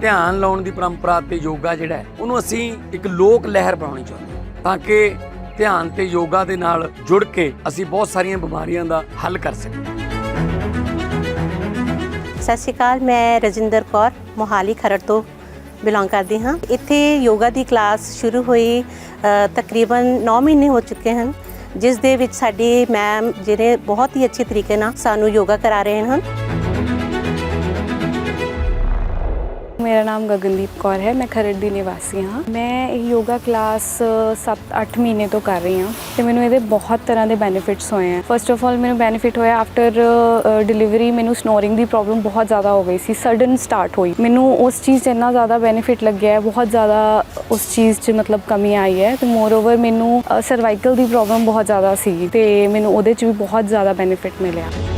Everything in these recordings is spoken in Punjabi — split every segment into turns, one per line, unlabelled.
ਧਿਆਨ ਲਾਉਣ ਦੀ ਪਰੰਪਰਾ ਤੇ ਯੋਗਾ ਜਿਹੜਾ ਉਹਨੂੰ ਅਸੀਂ ਇੱਕ ਲੋਕ ਲਹਿਰ ਬਣਾਉਣੀ ਚਾਹੁੰਦੇ ਹਾਂ ਤਾਂ ਕਿ ਧਿਆਨ ਤੇ ਯੋਗਾ ਦੇ ਨਾਲ ਜੁੜ ਕੇ ਅਸੀਂ ਬਹੁਤ ਸਾਰੀਆਂ ਬਿਮਾਰੀਆਂ ਦਾ ਹੱਲ ਕਰ ਸਕੀਏ।
ਸਤਿ ਸ਼੍ਰੀ ਅਕਾਲ, ਮੈਂ ਰਜਿੰਦਰ ਕੌਰ, ਮੋਹਾਲੀ ਖਰੜ ਤੋਂ ਬਿਲੋਂਗ ਕਰਦੀ ਹਾਂ। ਇੱਥੇ ਯੋਗਾ ਦੀ ਕਲਾਸ ਸ਼ੁਰੂ ਹੋਈ ਤਕਰੀਬਨ 9 ਮਹੀਨੇ ਹੋ ਚੁੱਕੇ ਹਨ, ਜਿਸ ਦੇ ਵਿੱਚ ਸਾਡੀ ਮੈਮ ਜਿਹੜੇ ਬਹੁਤ ਹੀ ਅੱਛੇ ਤਰੀਕੇ ਨਾਲ ਸਾਨੂੰ ਯੋਗਾ ਕਰਾ ਰਹੇ ਹਨ।
ਮੇਰਾ ਨਾਮ ਗਗਨਦੀਪ ਕੌਰ ਹੈ ਮੈਂ ਖਰੜ ਦੀ ਨਿਵਾਸੀ ਹਾਂ ਮੈਂ ਇਹ ਯੋਗਾ ਕਲਾਸ 7-8 ਮਹੀਨੇ ਤੋਂ ਕਰ ਰਹੀ ਹਾਂ ਤੇ ਮੈਨੂੰ ਇਹਦੇ ਬਹੁਤ ਤਰ੍ਹਾਂ ਦੇ ਬੈਨੀਫਿਟਸ ਹੋਏ ਆ ਫਸਟ ਆਫ ਆਲ ਮੈਨੂੰ ਬੈਨੀਫਿਟ ਹੋਇਆ ਆਫਟਰ ਡਿਲੀਵਰੀ ਮੈਨੂੰ ਸਨੋਰਿੰਗ ਦੀ ਪ੍ਰੋਬਲਮ ਬਹੁਤ ਜ਼ਿਆਦਾ ਹੋ ਗਈ ਸੀ ਸਡਨ ਸਟਾਰਟ ਹੋਈ ਮੈਨੂੰ ਉਸ ਚੀਜ਼ 'ਚ ਇੰਨਾ ਜ਼ਿਆਦਾ ਬੈਨੀਫਿਟ ਲੱਗਿਆ ਹੈ ਬਹੁਤ ਜ਼ਿਆਦਾ ਉਸ ਚੀਜ਼ 'ਚ ਮਤਲਬ ਕਮੀ ਆਈ ਹੈ ਤੇ ਮੋਰ ਓਵਰ ਮੈਨੂੰ ਸਰਵਾਈਕਲ ਦੀ ਪ੍ਰੋਬਲਮ ਬਹੁਤ ਜ਼ਿਆਦਾ ਸੀ ਤੇ ਮੈਨੂੰ ਉਹਦੇ 'ਚ ਵੀ ਬਹੁਤ ਜ਼ਿਆਦਾ ਬੈਨੀਫਿਟ ਮਿਲਿਆ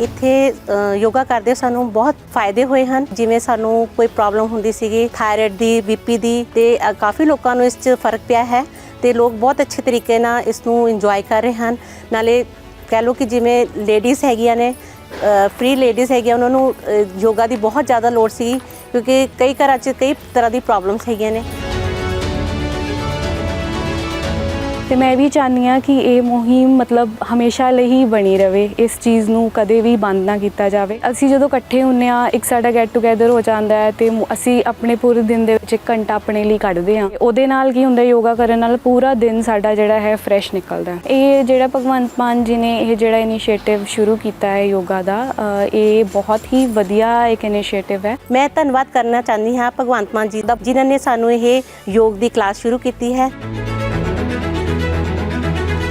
ਇੱਥੇ ਯੋਗਾ ਕਰਦੇ ਸਾਨੂੰ ਬਹੁਤ ਫਾਇਦੇ ਹੋਏ ਹਨ। ਜਿਵੇਂ ਸਾਨੂੰ ਕੋਈ ਪ੍ਰੋਬਲਮ ਹੁੰਦੀ ਸੀਗੀ ਥਾਇਰਾਇਡ ਦੀ ਬੀਪੀ ਦੀ, ਤੇ ਕਾਫੀ ਲੋਕਾਂ ਨੂੰ ਇਸ 'ਚ ਫ਼ਰਕ ਪਿਆ ਹੈ ਤੇ ਲੋਕ ਬਹੁਤ ਅੱਛੇ ਤਰੀਕੇ ਨਾਲ ਇਸ ਨੂੰ ਇੰਜੋਏ ਕਰ ਰਹੇ ਹਨ। ਨਾਲੇ ਕਹਿ ਲਓ ਕਿ ਜਿਵੇਂ ਲੇਡੀਜ਼ ਹੈਗੀਆਂ ਨੇ ਫ੍ਰੀ ਲੇਡੀਜ਼ ਹੈਗੀਆਂ, ਉਹਨਾਂ ਨੂੰ ਯੋਗਾ ਦੀ ਬਹੁਤ ਜ਼ਿਆਦਾ ਲੋੜ ਸੀ ਕਿਉਂਕਿ ਕਈ ਘਰਾਂ 'ਚ ਕਈ ਤਰ੍ਹਾਂ ਦੀ ਪ੍ਰੋਬਲਮਸ ਹੈਗੀਆਂ ਨੇ।
ਤੇ ਮੈਂ ਵੀ ਚਾਹੁੰਦੀ ਹਾਂ ਕਿ ਇਹ ਮੁਹਿੰਮ ਮਤਲਬ ਹਮੇਸ਼ਾ ਲਈ ਹੀ ਬਣੀ ਰਵੇ, ਇਸ ਚੀਜ਼ ਨੂੰ ਕਦੇ ਵੀ ਬੰਦ ਨਾ ਕੀਤਾ ਜਾਵੇ। ਅਸੀਂ ਜਦੋਂ ਇਕੱਠੇ ਹੁੰਨੇ ਆ ਇੱਕ ਸਾਡਾ ਗੈਟ ਟੂਗੇਦਰ ਹੋ ਜਾਂਦਾ ਹੈ ਤੇ ਅਸੀਂ ਆਪਣੇ ਪੂਰੇ ਦਿਨ ਦੇ ਵਿੱਚ ਇੱਕ ਘੰਟਾ ਆਪਣੇ ਲਈ ਕੱਢਦੇ ਹਾਂ। ਉਹਦੇ ਨਾਲ ਕੀ ਹੁੰਦਾ, ਯੋਗਾ ਕਰਨ ਨਾਲ ਪੂਰਾ ਦਿਨ ਸਾਡਾ ਜਿਹੜਾ ਹੈ ਫਰੈਸ਼ ਨਿਕਲਦਾ ਇਹ ਜਿਹੜਾ ਭਗਵੰਤ ਮਾਨ ਜੀ ਨੇ ਇਹ ਜਿਹੜਾ ਇਨੀਸ਼ੀਏਟਿਵ ਸ਼ੁਰੂ ਕੀਤਾ ਹੈ ਯੋਗਾ ਦਾ ਇਹ ਬਹੁਤ ਹੀ ਵਧੀਆ ਇੱਕ ਇਨੀਸ਼ੀਏਟਿਵ ਹੈ।
ਮੈਂ ਧੰਨਵਾਦ ਕਰਨਾ ਚਾਹੁੰਦੀ ਹਾਂ ਭਗਵੰਤ ਮਾਨ ਜੀ ਦਾ, ਜਿਨ੍ਹਾਂ ਨੇ ਸਾਨੂੰ ਇਹ ਯੋਗ ਦੀ ਕਲਾਸ ਸ਼ੁਰੂ ਕੀਤੀ ਹੈ। なるほど。